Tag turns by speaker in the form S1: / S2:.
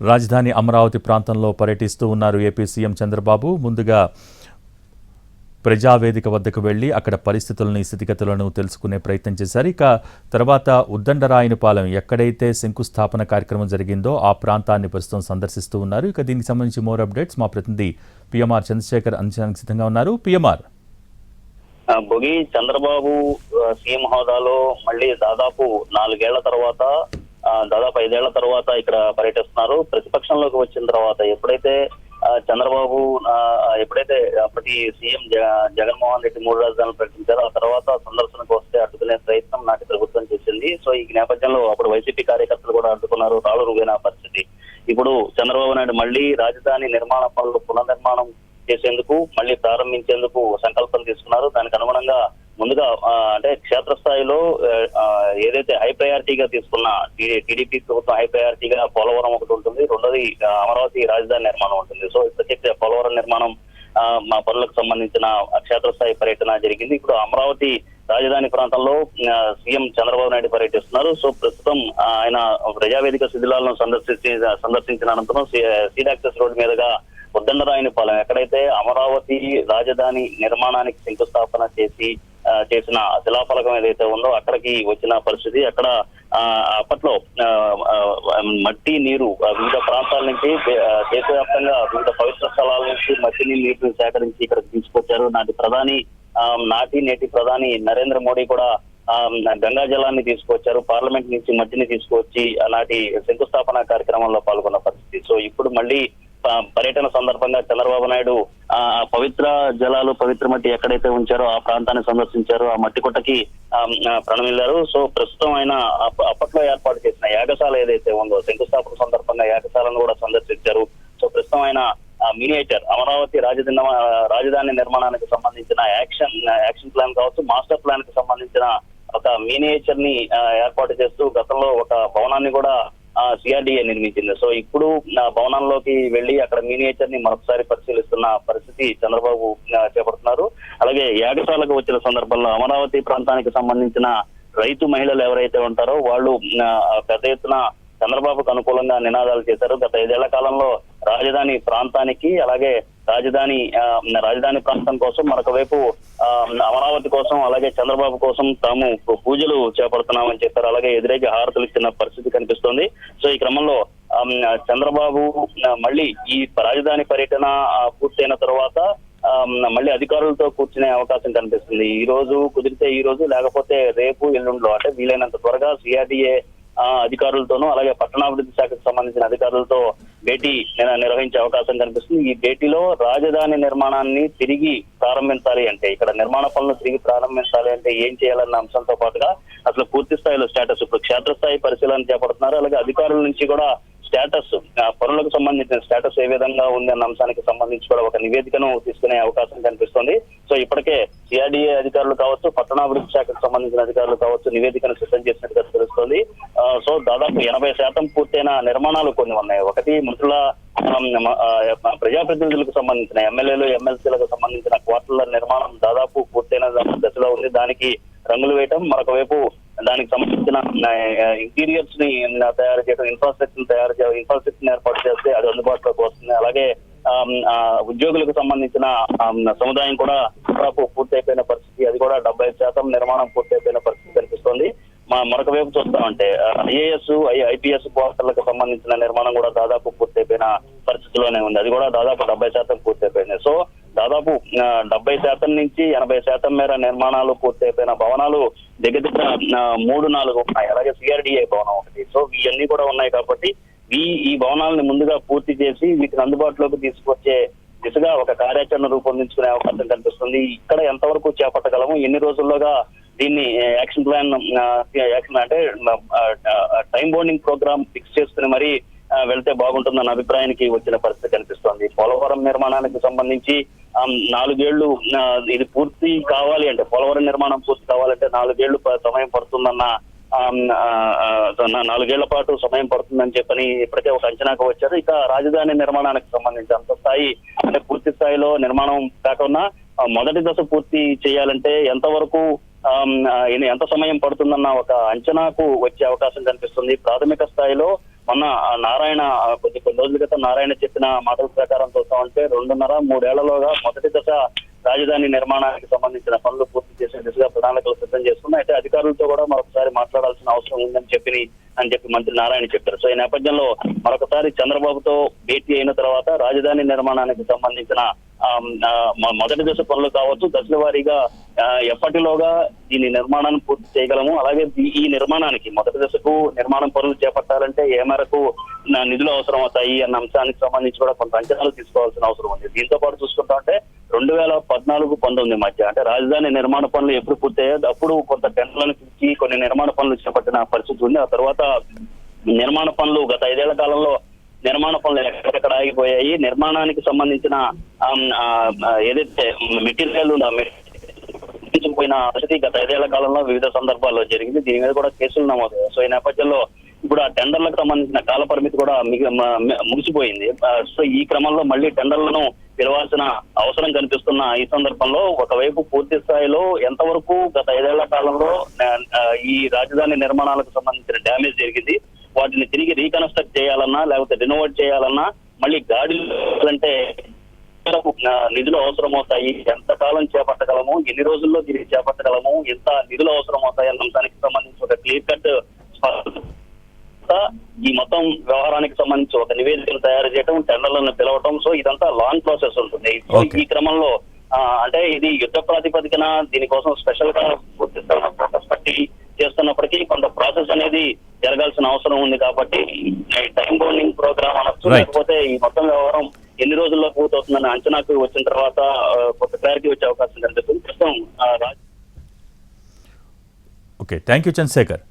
S1: రాజధాని అమరావతి ప్రాంతంలో పర్యటిస్తూ ఉన్నారు ఏపీ సీఎం చంద్రబాబు. ముందుగా ప్రజావేదిక వద్దకు వెళ్ళి అక్కడ పరిస్థితులని స్థితిగతులను తెలుసుకునే ప్రయత్నం చేశారు. ఇక తర్వాత ఉద్దండరాయనపాలెం ఎక్కడైతే శంకుస్థాపన కార్యక్రమం జరిగిందో ఆ ప్రాంతాన్ని ప్రస్తుతం సందర్శిస్తూ ఉన్నారు. ఇక దీనికి సంబంధించి మోర్ అప్డేట్స్ మా ప్రతినిధి పిఎంఆర్ చంద్రశేఖర్ అందించడానికి సిద్ధంగా ఉన్నారు. పిఎంఆర్.
S2: భోగి బొగి చంద్రబాబు సీఎం హోదాలో మళ్ళీ దాదాపు నాలుగేళ్ళ తర్వాత దాదాపు ఐదేళ్ళ తర్వాత ఇక్కడ పర్యటిస్తున్నారు. ప్రతిపక్షంలోకి వచ్చిన తర్వాత ఎప్పుడైతే చంద్రబాబు ఎప్పుడైతే అప్పటి సీఎం జగన్మోహన్ రెడ్డి మూడు రాజధానులు ప్రకటించారో ఆ తర్వాత సందర్శనకు వస్తే అడ్డుకునే ప్రయత్నం నాటి ప్రభుత్వం చేసింది. సో ఈ నేపథ్యంలో అప్పుడు వైసీపీ కార్యకర్తలు కూడా అడ్డుకున్నారు. రాళ్ళు రుగైన పరిస్థితి. ఇప్పుడు చంద్రబాబు నాయుడు మళ్ళీ రాజధాని నిర్మాణ పనులు పునర్నిర్మాణం చేసేందుకు మళ్ళీ ప్రారంభించేందుకు సంకల్పం తీసుకున్నారు. దానికి అనుగుణంగా ముందుగా అంటే క్షేత్రస్థాయిలో ఏదైతే హై ప్రయారిటీగా తీసుకున్న టీడీపీ ప్రభుత్వం హై ప్రయారిటీగా పోలవరం ఒకటి ఉంటుంది. రెండోది అమరావతి రాజధాని నిర్మాణం ఉంటుంది. సో ప్రత్యక్ష పోలవరం నిర్మాణం మా పనులకు సంబంధించిన క్షేత్రస్థాయి పర్యటన జరిగింది. ఇప్పుడు అమరావతి రాజధాని ప్రాంతంలో సీఎం చంద్రబాబు నాయుడు పర్యటిస్తున్నారు. సో ప్రస్తుతం ఆయన ప్రజావేదిక శిథిలాలను సందర్శించి సందర్శించిన అనంతరం సీడ్ యాక్సెస్ రోడ్డు మీదుగా ఉద్దండరాయనిపాలెం ఎక్కడైతే అమరావతి రాజధాని నిర్మాణానికి శంకుస్థాపన చేసి చేసిన శిలాఫలకం ఏదైతే ఉందో అక్కడికి వచ్చిన పరిస్థితి అక్కడ ఆ, అప్పట్లో మట్టి నీరు వివిధ ప్రాంతాల నుంచి దేశవ్యాప్తంగా వివిధ పవిత్ర స్థలాల నుంచి మట్టి నీటిని సేకరించి ఇక్కడ తీసుకొచ్చారు. నాటి ప్రధాని ఆ, నాటి నేటి ప్రధాని నరేంద్ర మోడీ కూడా ఆ, గంగా జలాన్ని తీసుకొచ్చారు. పార్లమెంట్ నుంచి మట్టిని తీసుకొచ్చి అలాంటి శంకుస్థాపన కార్యక్రమంలో పాల్గొన్న పరిస్థితి. సో ఇప్పుడు మళ్ళీ పర్యటన సందర్భంగా చంద్రబాబు నాయుడు ఆ పవిత్ర జలాలు పవిత్ర మట్టి ఎక్కడైతే ఉంచారో ఆ ప్రాంతాన్ని సందర్శించారు ఆ మట్టి కొట్టకి ప్రణమిల్లారు. సో ప్రస్తుతం ఆయన అప్పట్లో ఏర్పాటు చేసిన యాగశాల ఏదైతే ఉందో శంకుస్థాపన సందర్భంగా యాగశాలను కూడా సందర్శించారు. సో ప్రస్తుతం ఆయన మినియేచర్ అమరావతి రాజధాని రాజధాని నిర్మాణానికి సంబంధించిన యాక్షన్ యాక్షన్ ప్లాన్ కావచ్చు మాస్టర్ ప్లాన్కి సంబంధించిన ఒక మినియేచర్ని ఏర్పాటు చేస్తూ గతంలో ఒక భవనాన్ని కూడా సిఆర్డిఏ నిర్మించింది. సో ఇప్పుడు భవనంలోకి వెళ్ళి అక్కడ మినియేచర్ని మరొకసారి పరిశీలిస్తున్న పరిస్థితి చంద్రబాబు చేపడుతున్నారు. అలాగే యాగశాలకు వచ్చిన సందర్భంలో అమరావతి ప్రాంతానికి సంబంధించిన రైతు మహిళలు ఎవరైతే ఉంటారో వాళ్ళు పెద్ద ఎత్తున చంద్రబాబుకు అనుకూలంగా నినాదాలు చేశారు. గత ఐదేళ్ళ కాలంలో రాజధాని ప్రాంతానికి అలాగే రాజధాని రాజధాని ప్రాంతం కోసం మరొక వైపు అమరావతి కోసం అలాగే చంద్రబాబు కోసం తాము పూజలు చేపడుతున్నామని చెప్పారు. అలాగే ఎదురేకి హారతులు ఇచ్చిన పరిస్థితి కనిపిస్తోంది. సో ఈ క్రమంలో చంద్రబాబు మళ్ళీ ఈ రాజధాని పర్యటన పూర్తయిన తర్వాత మళ్ళీ అధికారులతో కూర్చునే అవకాశం కనిపిస్తుంది. ఈ రోజు కుదిరితే ఈ రోజు లేకపోతే రేపు ఎల్లుండిలో అంటే వీలైనంత త్వరగా సిఆర్డిఏ అధికారులతోనూ అలాగే పట్టణాభివృద్ధి శాఖకు సంబంధించిన అధికారులతో భేటీ నిర్వహించే అవకాశం కనిపిస్తుంది. ఈ భేటీలో రాజధాని నిర్మాణాన్ని తిరిగి ప్రారంభించాలి అంటే ఇక్కడ నిర్మాణ పనులు తిరిగి ప్రారంభించాలి అంటే ఏం చేయాలన్న అంశంతో పాటుగా అసలు పూర్తి స్థాయిలో స్టేటస్ ఇప్పుడు క్షేత్రస్థాయి పరిశీలన చేపడుతున్నారు. అలాగే అధికారుల నుంచి కూడా స్టేటస్ ఆ, పనులకు సంబంధించిన స్టేటస్ ఏ విధంగా ఉంది అన్న అంశానికి సంబంధించి కూడా ఒక నివేదికను తీసుకునే అవకాశం కనిపిస్తుంది. సో ఇప్పటికే సిఆర్డీఏ అధికారులు కావచ్చు పట్టణాభివృద్ధి శాఖకు సంబంధించిన అధికారులు కావచ్చు నివేదికను సిద్ధం చేసినట్టుగా తెలుస్తుంది. సో దాదాపు ఎనభై శాతం పూర్తయిన నిర్మాణాలు కొన్ని ఉన్నాయి. ఒకటి మృతుల ప్రజాప్రతినిధులకు సంబంధించిన ఎమ్మెల్యేలు ఎమ్మెల్సీలకు సంబంధించిన క్వార్టర్ల నిర్మాణం దాదాపు పూర్తయిన దశలో ఉంది. దానికి రంగులు వేయటం మరొక వైపు దానికి సంబంధించిన ఇంటీరియర్స్ని తయారు చేయడం ఇన్ఫ్రాస్ట్రక్చర్ తయారు చేయడం ఇన్ఫ్రాస్ట్రక్చర్ ఏర్పాటు చేస్తే అది అందుబాటులోకి వస్తుంది. అలాగే ఉద్యోగులకు సంబంధించిన సముదాయం కూడా దాదాపు పూర్తయిపోయిన పరిస్థితి. అది కూడా డెబ్బై శాతం నిర్మాణం పూర్తయిపోయిన పరిస్థితి కనిపిస్తోంది. మా మరొక వైపు చూస్తామంటే ఐఏఎస్ ఐపీఎస్ క్వార్టర్లకు సంబంధించిన నిర్మాణం కూడా దాదాపు పూర్తయిపోయిన పరిస్థితిలోనే ఉంది. అది కూడా దాదాపు డెబ్బై శాతం పూర్తయిపోయింది. సో దాదాపు డెబ్బై శాతం నుంచి ఎనభై శాతం మేర నిర్మాణాలు పూర్తయిపోయిన భవనాలు దగ్గర దగ్గర మూడు నాలుగు ఉన్నాయి. అలాగే సిఆర్డిఏ భవనం ఒకటి. సో ఇవన్నీ కూడా ఉన్నాయి కాబట్టి ఈ ఈ భవనాలను ముందుగా పూర్తి చేసి వీటిని అందుబాటులోకి తీసుకొచ్చే దిశగా ఒక కార్యాచరణ రూపొందించుకునే అవకాశం కనిపిస్తుంది ఇక్కడ ఎంతవరకు చేపట్టగలము? ఎన్ని రోజుల్లోగా దీన్ని యాక్షన్ ప్లాన్ యాక్షన్ అంటే టైం బౌండింగ్ ప్రోగ్రామ్ ఫిక్స్ చేసుకుని మరి వెళ్తే బాగుంటుందన్న అభిప్రాయానికి వచ్చిన పరిస్థితి కనిపిస్తోంది. పోలవరం నిర్మాణానికి సంబంధించి నాలుగేళ్ళు ఇది పూర్తి కావాలి అంటే పోలవరం నిర్మాణం పూర్తి కావాలంటే నాలుగేళ్ళు సమయం పడుతుందన్న నాలుగేళ్ళ పాటు సమయం పడుతుందని చెప్పని ఇప్పటికే ఒక అంచనాకు వచ్చారు. ఇక రాజధాని నిర్మాణానికి సంబంధించి అంత స్థాయి అంటే పూర్తి స్థాయిలో నిర్మాణం కాకుండా మొదటి దశ పూర్తి చేయాలంటే ఎంతవరకు ఎంత సమయం పడుతుందన్న ఒక అంచనాకు వచ్చే అవకాశం కనిపిస్తుంది. ప్రాథమిక స్థాయిలో మొన్న ఆ నారాయణ కొద్ది కొన్ని రోజుల క్రితం నారాయణ చెప్పిన మాటల ప్రకారం చూస్తామంటే రెండున్నర మూడేళ్ళలోగా మొదటి దశ రాజధాని నిర్మాణానికి సంబంధించిన పనులు పూర్తి చేసే దిశగా ప్రణాళికలు సిద్ధం చేస్తున్నాయి అయితే అధికారులతో కూడా మరొకసారి మాట్లాడాల్సిన అవసరం ఉందని చెప్పి అని చెప్పి మంత్రి నారాయణ చెప్పారు. సో ఈ నేపథ్యంలో మరొకసారి చంద్రబాబుతో భేటీ అయిన తర్వాత రాజధాని నిర్మాణానికి సంబంధించిన మొదటి దశ పనులు కావచ్చు దశల వారీగా ఆ, ఎప్పటిలోగా దీని నిర్మాణాన్ని పూర్తి చేయగలము. అలాగే ఈ- నిర్మాణానికి మొదటి దశకు నిర్మాణం పనులు చేపట్టాలంటే ఏ మేరకు నిధులు అవసరం అవుతాయి అన్న అంశానికి సంబంధించి కూడా కొంత అంచనాలు తీసుకోవాల్సిన అవసరం ఉంది. దీంతో పాటు చూసుకుంటా అంటే రెండు వేల పద్నాలుగు పంతొమ్మిది మధ్య అంటే రాజధాని నిర్మాణ పనులు ఎప్పుడు పూర్తయ్యాయో అప్పుడు కొంత టెండర్లను పిలిచి కొన్ని నిర్మాణ పనులు చేపట్టిన పరిస్థితి ఉంది. ఆ తర్వాత నిర్మాణ పనులు గత ఐదేళ్ళ కాలంలో నిర్మాణ పనులు ఎక్కడెక్కడ ఆగిపోయాయి నిర్మాణానికి సంబంధించిన ఏదైతే మెటీరియల్ ఉందో పోయిన పరిస్థితి గత ఐదేళ్ళ కాలంలో వివిధ సందర్భాల్లో జరిగింది. దీని మీద కూడా కేసులు నమోదు సో ఈ నేపథ్యంలో ఇప్పుడు ఆ టెండర్లకు సంబంధించిన కాల పరిమితి కూడా ముగిసిపోయింది. సో ఈ క్రమంలో మళ్ళీ టెండర్లను పిలవాల్సిన అవసరం కనిపిస్తున్న ఈ సందర్భంలో ఒకవైపు పూర్తి స్థాయిలో ఎంతవరకు గత ఐదేళ్ళ కాలంలో ఈ రాజధాని నిర్మాణాలకు సంబంధించి డ్యామేజ్ జరిగింది వాటిని తిరిగి రీకన్స్ట్రక్ట్ చేయాలన్నా లేకపోతే రినోవేట్ చేయాలన్నా మళ్ళీ గాడిలు అంటే నిధులు అవసరం అవుతాయి ఎంత కాలం చేపట్టగలము? ఎన్ని రోజుల్లో దీన్ని చేపట్టగలము? ఎంత నిధులు అవసరం అవుతాయి అన్న అంశానికి సంబంధించి ఒక క్లియర్ కట్ ఈ మొత్తం వ్యవహారానికి సంబంధించి ఒక నివేదికను తయారు చేయడం టెండర్లను పిలవటం. సో ఇదంతా లాంగ్ ప్రాసెస్ ఉంటుంది. ఈ క్రమంలో అంటే ఇది యుద్ధ ప్రాతిపదికన దీనికోసం స్పెషల్గా చేస్తున్నప్పటికీ కొంత ప్రాసెస్ అనేది జరగాల్సిన అవసరం ఉంది కాబట్టి టైం బౌండింగ్ ప్రోగ్రామ్ అనొచ్చు. లేకపోతే ఈ మొత్తం వ్యవహారం ఎన్ని రోజుల్లో పూర్తవుతుందన్న అంచనాకు వచ్చిన తర్వాత ఆ, కొంత క్లారిటీ వచ్చే అవకాశం కనిపిస్తుంది ప్రస్తుతం
S1: ఓకే థ్యాంక్ యూ చంద్రశేఖర్